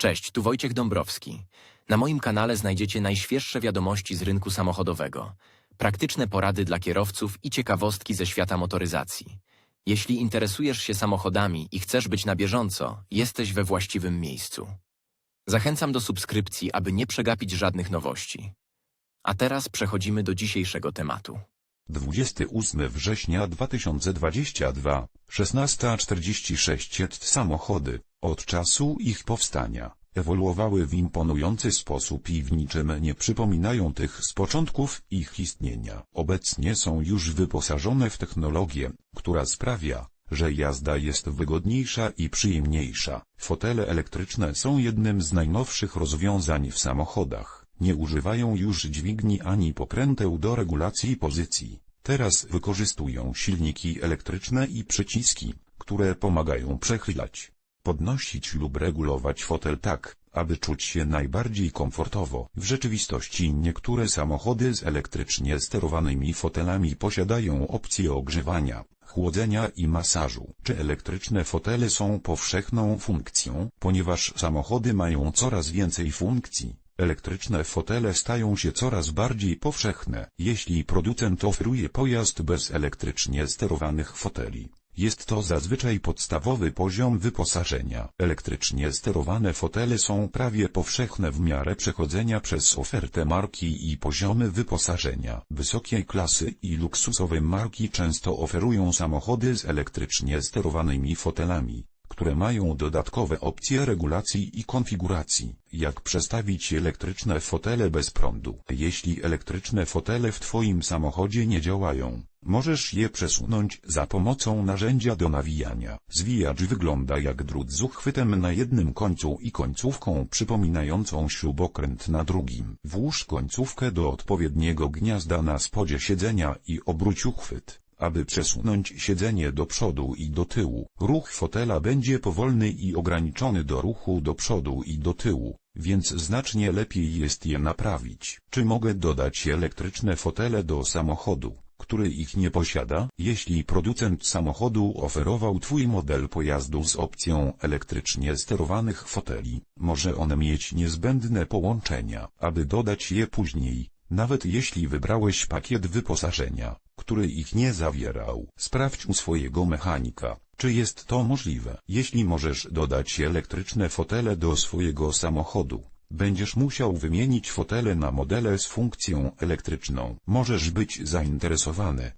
Cześć, tu Wojciech Dąbrowski. Na moim kanale znajdziecie najświeższe wiadomości z rynku samochodowego, praktyczne porady dla kierowców i ciekawostki ze świata motoryzacji. Jeśli interesujesz się samochodami i chcesz być na bieżąco, jesteś we właściwym miejscu. Zachęcam do subskrypcji, aby nie przegapić żadnych nowości. A teraz przechodzimy do dzisiejszego tematu. 28 września 2022, 16.46 Samochody, od czasu ich powstania, ewoluowały w imponujący sposób i w niczym nie przypominają tych z początków ich istnienia. Obecnie są już wyposażone w technologię, która sprawia, że jazda jest wygodniejsza i przyjemniejsza. Fotele elektryczne są jednym z najnowszych rozwiązań w samochodach. Nie używają już dźwigni ani pokręteł do regulacji pozycji. Teraz wykorzystują silniki elektryczne i przyciski, które pomagają przechylać, podnosić lub regulować fotel tak, aby czuć się najbardziej komfortowo. W rzeczywistości niektóre samochody z elektrycznie sterowanymi fotelami posiadają opcję ogrzewania, chłodzenia i masażu. Czy elektryczne fotele są powszechną funkcją? Ponieważ samochody mają coraz więcej funkcji, Elektryczne fotele stają się coraz bardziej powszechne. Jeśli producent oferuje pojazd bez elektrycznie sterowanych foteli, jest to zazwyczaj podstawowy poziom wyposażenia. Elektrycznie sterowane fotele są prawie powszechne w miarę przechodzenia przez ofertę marki i poziomy wyposażenia. Wysokiej klasy i luksusowe marki często oferują samochody z elektrycznie sterowanymi fotelami które mają dodatkowe opcje regulacji i konfiguracji, jak przestawić elektryczne fotele bez prądu. Jeśli elektryczne fotele w Twoim samochodzie nie działają, możesz je przesunąć za pomocą narzędzia do nawijania. Zwijacz wygląda jak drut z uchwytem na jednym końcu i końcówką przypominającą śrubokręt na drugim. Włóż końcówkę do odpowiedniego gniazda na spodzie siedzenia i obróć uchwyt aby przesunąć siedzenie do przodu i do tyłu. Ruch fotela będzie powolny i ograniczony do ruchu do przodu i do tyłu, więc znacznie lepiej jest je naprawić. Czy mogę dodać elektryczne fotele do samochodu, który ich nie posiada? Jeśli producent samochodu oferował Twój model pojazdu z opcją elektrycznie sterowanych foteli, może on mieć niezbędne połączenia, aby dodać je później. Nawet jeśli wybrałeś pakiet wyposażenia, który ich nie zawierał, sprawdź u swojego mechanika, czy jest to możliwe. Jeśli możesz dodać elektryczne fotele do swojego samochodu, będziesz musiał wymienić fotele na modele z funkcją elektryczną. Możesz być zainteresowany,